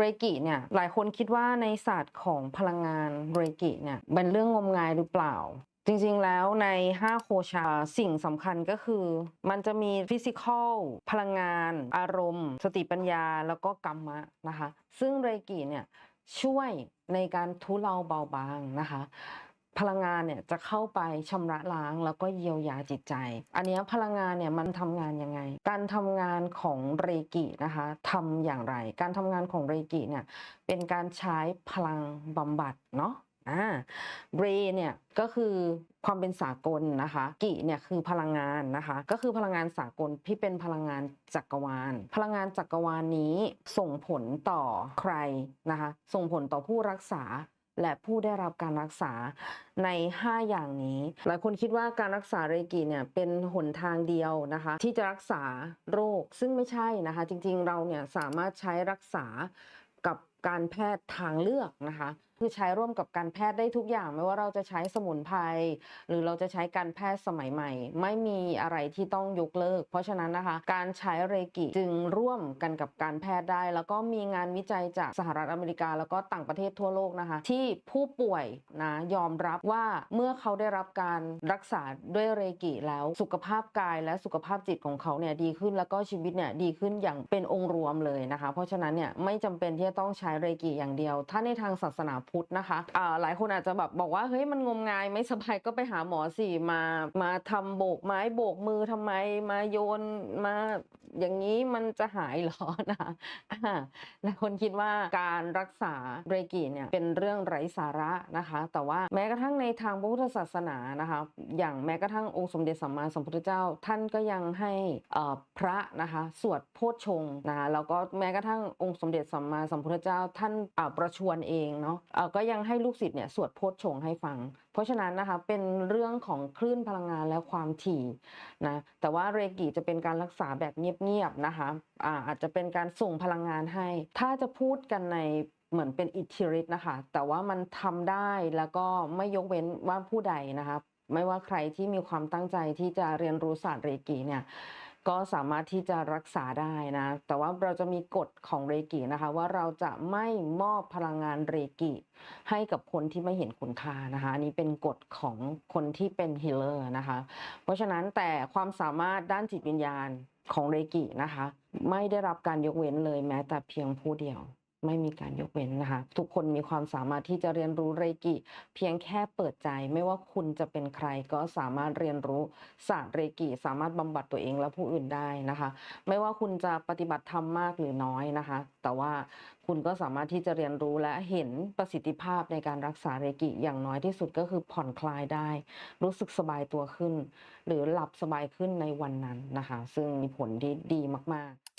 เรกิเนี่ยหลายคนคิดว่าในศาสตร์ของพลังงานเรกิเนี่ยเป็นเรื่องงมงายหรือเปล่า จริงๆแล้วใน 5 โคชาสิ่งสำคัญก็คือ มันจะมีฟิสิกอลพลังงาน อารมณ์ สติปัญญาแล้วก็กรรมะนะคะ ซึ่งเรกิเนี่ยช่วยในการทุเลาเบาบางนะคะ พลังงานเนี่ยจะเข้าไปชำระล้างแล้วก็เยียวยาจิตใจ อันเนี้ยพลังงานเนี่ยมันทำงานยังไง การทำงานของเรกินะคะทำอย่างไร การทำงานของเรกิเนี่ยเป็นการใช้พลังบำบัดเนาะอ่าเรเนี่ยก็คือความเป็นสากลนะคะกิเนี่ยคือพลังงานนะคะ ก็คือพลังงานสากลที่เป็นพลังงานจักรวาล พลังงานจักรวาลนี้ส่งผลต่อใครนะคะ ส่งผลต่อผู้รักษา และผู้ได้รับการรักษาใน 5 อย่างนี้ หลายคนคิดว่าการรักษาเรกิเนี่ยเป็นหนทางเดียวนะคะ ที่จะรักษาโรคซึ่งไม่ใช่นะคะ จริงๆเราเนี่ยสามารถใช้รักษากับการแพทย์ทางเลือกนะคะ คือใช้ร่วมกับการแพทย์ได้ทุกอย่างไม่ว่าเราจะใช้สมุนไพรหรือเราจะใช้การแพทย์สมัยใหม่ ไม่มีอะไรที่ต้องยกเลิก เพราะฉะนั้นนะคะ การใช้เรกิจึงร่วมกันกับการแพทย์ได้ แล้วก็มีงานวิจัยจากสหรัฐอเมริกา แล้วก็ต่างประเทศทั่วโลกนะคะ ที่ผู้ป่วยนะยอมรับว่าเมื่อเขาได้รับการรักษาด้วยเรกิแล้วสุขภาพกายและสุขภาพจิตของเขาเนี่ยดีขึ้นแล้วก็ชีวิตเนี่ยดีขึ้นอย่างเป็นองค์รวมเลยนะคะ เพราะฉะนั้นเนี่ยไม่จำเป็นที่จะต้องใช้เรกิอย่างเดียว ถ้าในทางศาสนาพุทธนะคะอ่าหลายคนอาจจะแบบบอกว่าเฮ้ยมันงมงายไม่สบายก็ไปหาหมอสิมามาทำโบกไม้โบกมือทำไมมาโยนมาอย่างนี้มันจะหายหรอนะหลายคนคิดว่าการรักษาเรกิเนี่ยเป็นเรื่องไร้สาระนะคะ แต่ว่าแม้กระทั่งในทางพระพุทธศาสนานะคะ อย่างแม้กระทั่งองค์สมเด็จสัมมาสัมพุทธเจ้า ท่านก็ยังให้อ่พระนะคะสวดโพชฌงนะะแล้วก็แม้กระทั่งองค์สมเด็จสัมมาสัมพุทธเจ้าท่านประชวรเองเนาะก็ยังให้ลูกศิษย์เนี่ยสวดโพชฌงให้ฟัง เพราะฉะนั้นนะคะเป็นเรื่องของคลื่นพลังงานและความถี่นะแต่ว่าเรกิจะเป็นการรักษาแบบเงียบๆนะคะอาอาจจะเป็นการส่งพลังงานให้ ถ้าจะพูดกันในเหมือนเป็นอิทธิฤทธิ์นะคะ แต่ว่ามันทำได้แล้วก็ไม่ยกเว้นว่าผู้ใดนะคะไม่ว่าใครที่มีความตั้งใจที่จะเรียนรู้ศาสตร์เรกิเนี่ย ก็สามารถที่จะรักษาได้นะ แต่ว่าเราจะมีกฎของเรกินะคะ ว่าเราจะไม่มอบพลังงานเรกิให้กับคนที่ไม่เห็นคุณค่านะคะนนี้เป็นกฎของคนที่เป็นฮีลเลอร์นะคะ เพราะฉะนั้นแต่ความสามารถด้านจิตวิญญาณของเรกินะคะ ไม่ได้รับการยกเว้นเลยแม้แต่เพียงผู้เดียว ไม่มีการยกเว้นนะคะ ทุกคนมีความสามารถที่จะเรียนรู้เรกิ เพียงแค่เปิดใจ ไม่ว่าคุณจะเป็นใครก็สามารถเรียนรู้ศาสตร์เรกิ สามารถบำบัดตัวเองและผู้อื่นได้นะคะ ไม่ว่าคุณจะปฏิบัติธรรมมากหรือน้อยนะคะ แต่ว่าคุณก็สามารถที่จะเรียนรู้และเห็นประสิทธิภาพในการรักษาเรกิอย่างน้อยที่สุดก็คือผ่อนคลายได้ รู้สึกสบายตัวขึ้น หรือหลับสบายขึ้นในวันนั้นนะคะ ซึ่งมีผลที่ดีมาก ๆ